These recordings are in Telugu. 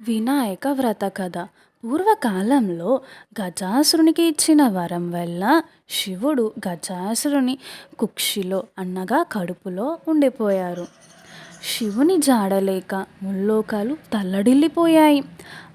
వినాయక వ్రత కథ. పూర్వకాలంలో గజాసురునికి ఇచ్చిన వరం వల్ల శివుడు గజాసురుని కుక్షిలో అనగా కడుపులో ఉండిపోయారు. శివుని జాడలేక ముల్లోకాలు తల్లడిల్లిపోయాయి.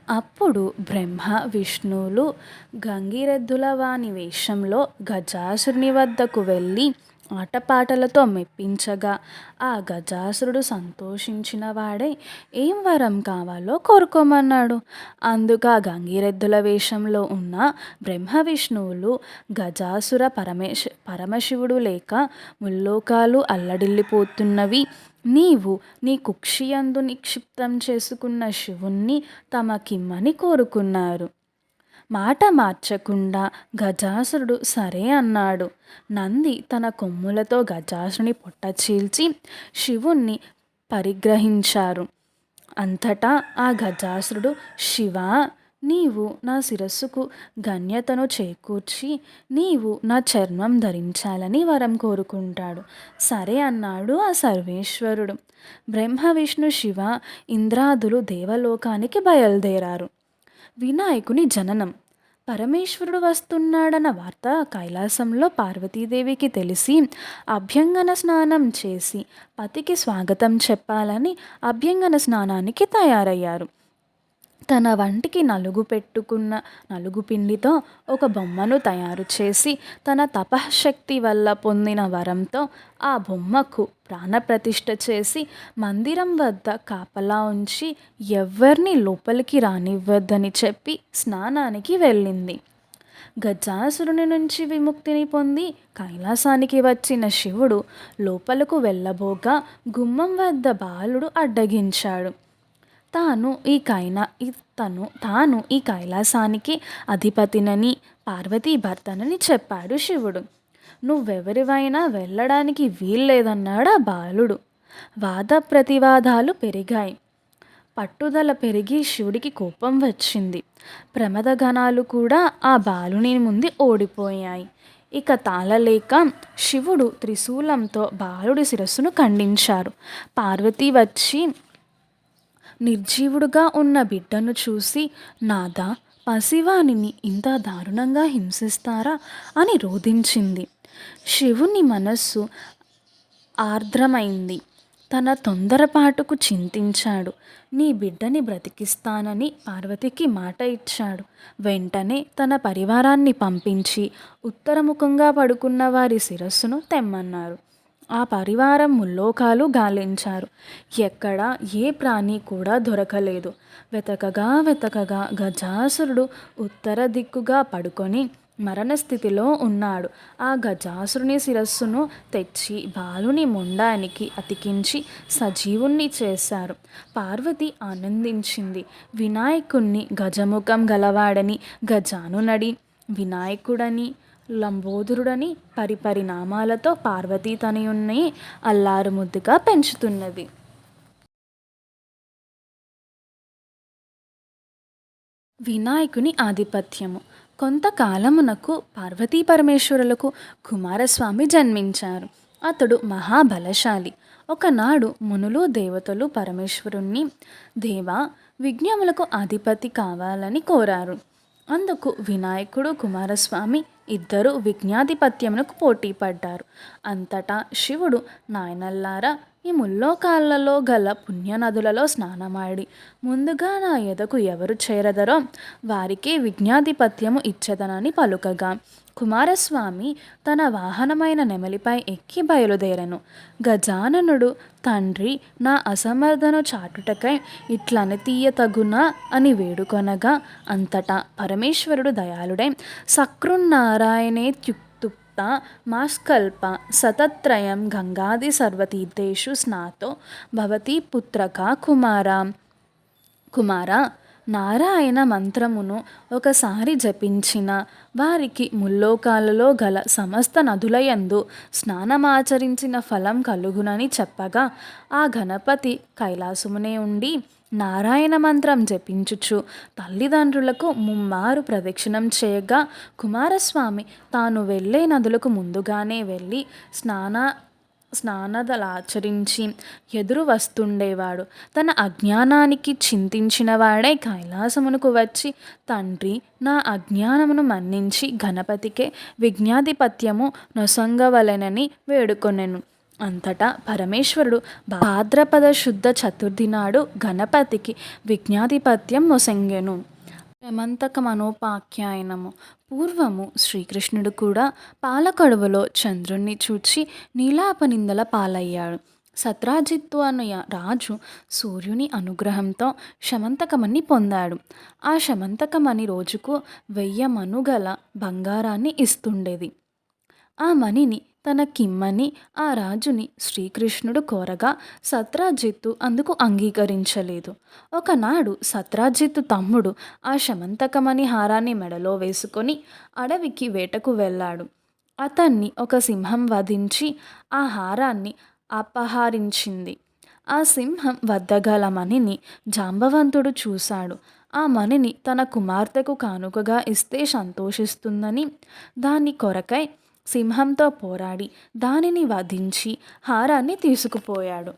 అప్పుడు బ్రహ్మ విష్ణువులు గంగిరెద్దుల వాని వేషంలో గజాసురుని వద్దకు వెళ్ళి ఆటపాటలతో మెప్పించగా ఆ గజాసురుడు సంతోషించిన వాడే ఏం వరం కావాలో కోరుకోమన్నాడు. అందుకు ఆ గంగిరెద్దుల వేషంలో ఉన్న బ్రహ్మ విష్ణువులు గజాసుర పరమేశ పరమశివుడు లేక ముల్లోకాలు అల్లడిల్లిపోతున్నవి. నీవు నీ కుక్షియందు నిక్షిప్తం చేసుకున్న శివుణ్ణి తమకిమ్మని కోరుకున్నారు. మాట మార్చకుండా గజాసురుడు సరే అన్నాడు. నంది తన కొమ్ములతో గజాసుని పొట్ట చీల్చి శివుణ్ణి పరిగ్రహించారు. అంతటా ఆ గజాసురుడు శివ నీవు నా శిరస్సుకు గణ్యతను చేకూర్చి నీవు నా చర్మం ధరించాలని వరం కోరుకుంటాడు. సరే అన్నాడు ఆ సర్వేశ్వరుడు. బ్రహ్మ విష్ణు శివ ఇంద్రాదులు దేవలోకానికి బయలుదేరారు. వినాయకుని జననం. పరమేశ్వరుడు వస్తున్నాడన్న వార్త కైలాసంలో పార్వతీదేవికి తెలిసి అభ్యంగన స్నానం చేసి పతికి స్వాగతం చెప్పాలని అభ్యంగన స్నానానికి తయారయ్యారు. తన వంటికి నలుగు పెట్టుకున్న నలుగు పిండితో ఒక బొమ్మను తయారు చేసి తన తపశక్తి వల్ల పొందిన వరంతో ఆ బొమ్మకు ప్రాణప్రతిష్ఠ చేసి మందిరం వద్ద కాపలా ఉంచి ఎవ్వరిని లోపలికి రానివ్వద్దని చెప్పి స్నానానికి వెళ్ళింది. గజాసురుని నుంచి విముక్తిని పొంది కైలాసానికి వచ్చిన శివుడు లోపలకు వెళ్ళబోగా గుమ్మం వద్ద బాలుడు అడ్డగించాడు. తాను ఈ కైన తను తాను ఈ కైలాసానికి అధిపతినని పార్వతీ భర్తనని చెప్పాడు శివుడు. నువ్వెవరివైనా వెళ్ళడానికి వీల్లేదన్నాడు ఆ బాలుడు. వాద ప్రతివాదాలు పెరిగాయి. పట్టుదల పెరిగి శివుడికి కోపం వచ్చింది. ప్రమదగణాలు కూడా ఆ బాలుని ముందు ఓడిపోయాయి. ఇక తాళలేక శివుడు త్రిశూలంతో బాలుడి శిరస్సును ఖండించారు. పార్వతి వచ్చి నిర్జీవుడుగా ఉన్న బిడ్డను చూసి నాదా పసివానిని ఇంత దారుణంగా హింసిస్తారా? అని రోధించింది. శివుని మనస్సు ఆర్ద్రమైంది. తన తొందరపాటుకు చింతించాడు. నీ బిడ్డని బ్రతికిస్తానని పార్వతికి మాట ఇచ్చాడు. వెంటనే తన పరివారాన్ని పంపించి ఉత్తరముఖంగా పడుకున్న వారి శిరస్సును తెమ్మన్నారు. ఆ పరివారం ముల్లోకాలు గాలించారు. ఎక్కడ ఏ ప్రాణి కూడా దొరకలేదు. వెతకగా వెతకగా గజాసురుడు ఉత్తర దిక్కుగా పడుకొని మరణస్థితిలో ఉన్నాడు. ఆ గజాసురుని శిరస్సును తెచ్చి బాలుని ముండానికి అతికించి సజీవుణ్ణి చేశారు. పార్వతి ఆనందించింది. వినాయకుణ్ణి గజముఖం గలవాడని గజానునడి వినాయకుడని లంబోదరుడని పరిపరి నామాలతో పార్వతీ తనయుణ్ణి అల్లారు ముద్దుగా పెంచుతున్నది. వినాయకుని ఆధిపత్యము. కొంతకాలమునకు పార్వతీ పరమేశ్వరులకు కుమారస్వామి జన్మించారు. అతడు మహాబలశాలి. ఒకనాడు మునులు దేవతలు పరమేశ్వరుణ్ణి దేవా విజ్ఞములకు అధిపతి కావాలని కోరారు. అందుకు వినాయకుడు కుమారస్వామి ఇద్దరు విజ్ఞాధిపత్యమునకు పోటీ పడ్డారు అంతటా శివుడు నాయనల్లారా ఈ ముల్లోకాలలో గల పుణ్యనదులలో స్నానమాడి. ముందుగా నా ఎదకు ఎవరు చేరదరో వారికి విజ్ఞాధిపత్యము ఇచ్చదనని పలుకగా. కుమారస్వామి తన వాహనమైన నెమలిపై ఎక్కి బయలుదేరను. గజాననుడు తండ్రి నా అసమర్థను చాటుటకై ఇట్లని తీయతగునా? అని వేడుకొనగా అంతటా పరమేశ్వరుడు దయాళుడై సక్రున్నా మాస్కల్ప సతత్రయం గంగాది సర్వతీర్థేషు స్నాతో భవతి పుత్రక కుమార కుమార నారాయణ మంత్రమును ఒకసారి జపించిన వారికి ముల్లోకాలలో గల సమస్త నదులయందు స్నానమాచరించిన ఫలం కలుగునని చెప్పగా ఆ గణపతి కైలాసమునే ఉండి నారాయణ మంత్రం జపించుచు తల్లిదండ్రులకు ముమ్మారు ప్రదక్షిణం చేయగా కుమారస్వామి తాను వెళ్ళే నదులకు ముందుగానే వెళ్ళి స్నాన స్నానదలాచరించి ఎదురు వస్తుండేవాడు. తన అజ్ఞానానికి చింతించిన వాడే కైలాసమునకు వచ్చి తండ్రి నా అజ్ఞానమును మన్నించి గణపతికే విజ్ఞాధిపత్యము నొసంగవలెనని వేడుకొనెను. అంతటా పరమేశ్వరుడు భాద్రపద శుద్ధ చతుర్థి నాడు గణపతికి విజ్ఞాధిపత్యం మొసంగెను. ప్రమంతక మనోపాఖ్యాయనము. పూర్వము శ్రీకృష్ణుడు కూడా పాలకడువలో చంద్రుణ్ణి చూచి నీలాపనిందల పాలయ్యాడు. సత్రాజిత్తు అనే రాజు సూర్యుని అనుగ్రహంతో శమంతకమణి పొందాడు. ఆ శమంతకమణి రోజుకు వెయ్యి మనుగల బంగారాన్ని ఇస్తుండేది. ఆ మణిని తన కిమ్మని ఆ రాజుని శ్రీకృష్ణుడు కోరగా సత్రాజిత్తు అందుకు అంగీకరించలేదు. ఒకనాడు సత్రాజిత్తు తమ్ముడు ఆ శమంతకమణి హారాన్ని మెడలో వేసుకొని అడవికి వేటకు వెళ్ళాడు. అతన్ని ఒక సింహం వధించి ఆ హారాన్ని అపహరించింది. ఆ సింహం వద్దగల మణిని జాంబవంతుడు చూశాడు. ఆ మణిని తన కుమార్తెకు కానుకగా ఇస్తే సంతోషిస్తుందని దాని కొరకై సింహంతో పోరాడి దానిని వధించి హారాన్ని తీసుకుపోయాడు.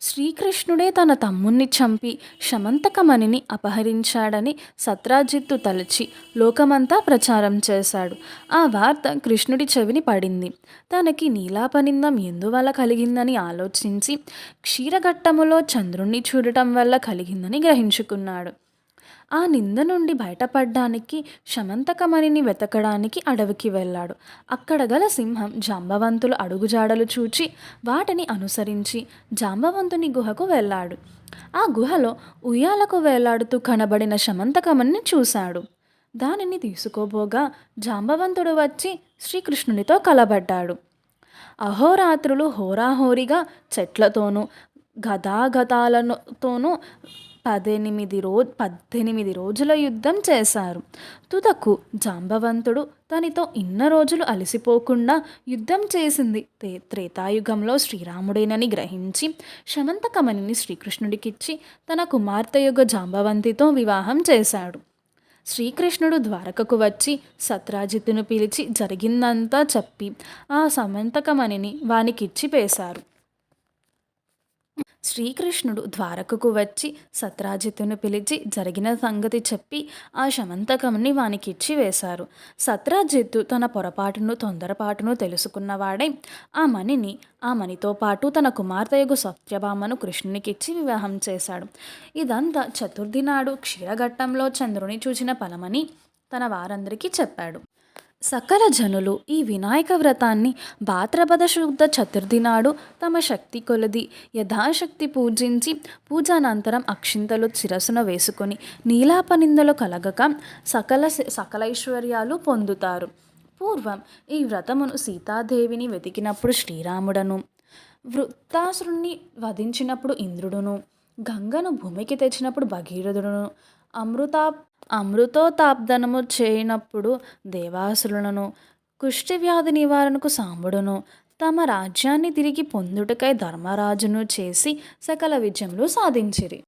శ్రీకృష్ణుడే తన తమ్ముణ్ణి చంపి శమంతకమణిని అపహరించాడని సత్రాజిత్తు తలచి లోకమంతా ప్రచారం చేశాడు. ఆ వార్త కృష్ణుడి చెవిని పడింది. తనకి నీలాపనిందం ఎందువల్ల కలిగిందని ఆలోచించి క్షీరఘట్టములో చంద్రుణ్ణి చూడటం వల్ల కలిగిందని గ్రహించుకున్నాడు. ఆ నింద నుండి బయటపడ్డానికి శమంతకమణిని వెతకడానికి అడవికి వెళ్ళాడు. అక్కడ గల సింహం జాంబవంతుల అడుగుజాడలు చూచి వాటిని అనుసరించి జాంబవంతుని గుహకు వెళ్ళాడు. ఆ గుహలో ఉయ్యాలకు వేలాడుతూ కనబడిన శమంతకమణిని చూశాడు. దానిని తీసుకోబోగా జాంబవంతుడు వచ్చి శ్రీకృష్ణునితో కలబడ్డాడు. అహోరాత్రులు హోరాహోరిగా చెట్లతోనూ గదాగతాలతోనూ పద్దెనిమిది రో పద్దెనిమిది రోజుల యుద్ధం చేశారు. తుదకు జాంబవంతుడు తనతో ఇన్న రోజులు అలసిపోకుండా యుద్ధం చేసింది. తే త్రేతాయుగంలో శ్రీరాముడేనని గ్రహించి శమంతకమణిని శ్రీకృష్ణుడికిచ్చి తన కుమార్తె జాంబవంతితో వివాహం చేశాడు. శ్రీకృష్ణుడు ద్వారకకు వచ్చి సత్రాజిత్తును పిలిచి జరిగిందంతా చెప్పి ఆ సమంతకమణిని వానికిచ్చి పేశారు. శ్రీకృష్ణుడు ద్వారకకు వచ్చి సత్రాజిత్తును పిలిచి జరిగిన సంగతి చెప్పి ఆ శమంతకంని వానికిచ్చి వేశారు. సత్రాజిత్తు తన పొరపాటును తొందరపాటును తెలుసుకున్నవాడై. ఆ మణిని ఆ మణితో పాటు తన కుమార్తెయగు సత్యభామను కృష్ణునికిచ్చి వివాహం చేశాడు. ఇదంతా చతుర్థి నాడు క్షీరఘట్టంలో చంద్రుని చూసిన ఫలమని తన వారందరికీ చెప్పాడు. సకల జనులు ఈ వినాయక వ్రతాన్ని భాద్రపద శుద్ధ చతుర్థి నాడు తమ శక్తి కొలది. యథాశక్తి పూజించి పూజానంతరం అక్షింతలు చిరసున వేసుకొని నీలాపనిందలు కలగక సకల సకలైశ్వర్యాలు పొందుతారు. పూర్వం ఈ వ్రతమును సీతాదేవిని వెతికినప్పుడు శ్రీరాముడను వృత్తాసురుణ్ణి వధించినప్పుడు ఇంద్రుడును. గంగను భూమికి తెచ్చినప్పుడు భగీరథుడును అమృతా అమృతోతాప్దనము చేయనప్పుడు దేవాసురులను కుష్టి వ్యాధి నివారణకు సాంబుడును తమ రాజ్యాన్ని తిరిగి పొందుటకై ధర్మరాజును చేసి సకల విజయములు సాధించిరి.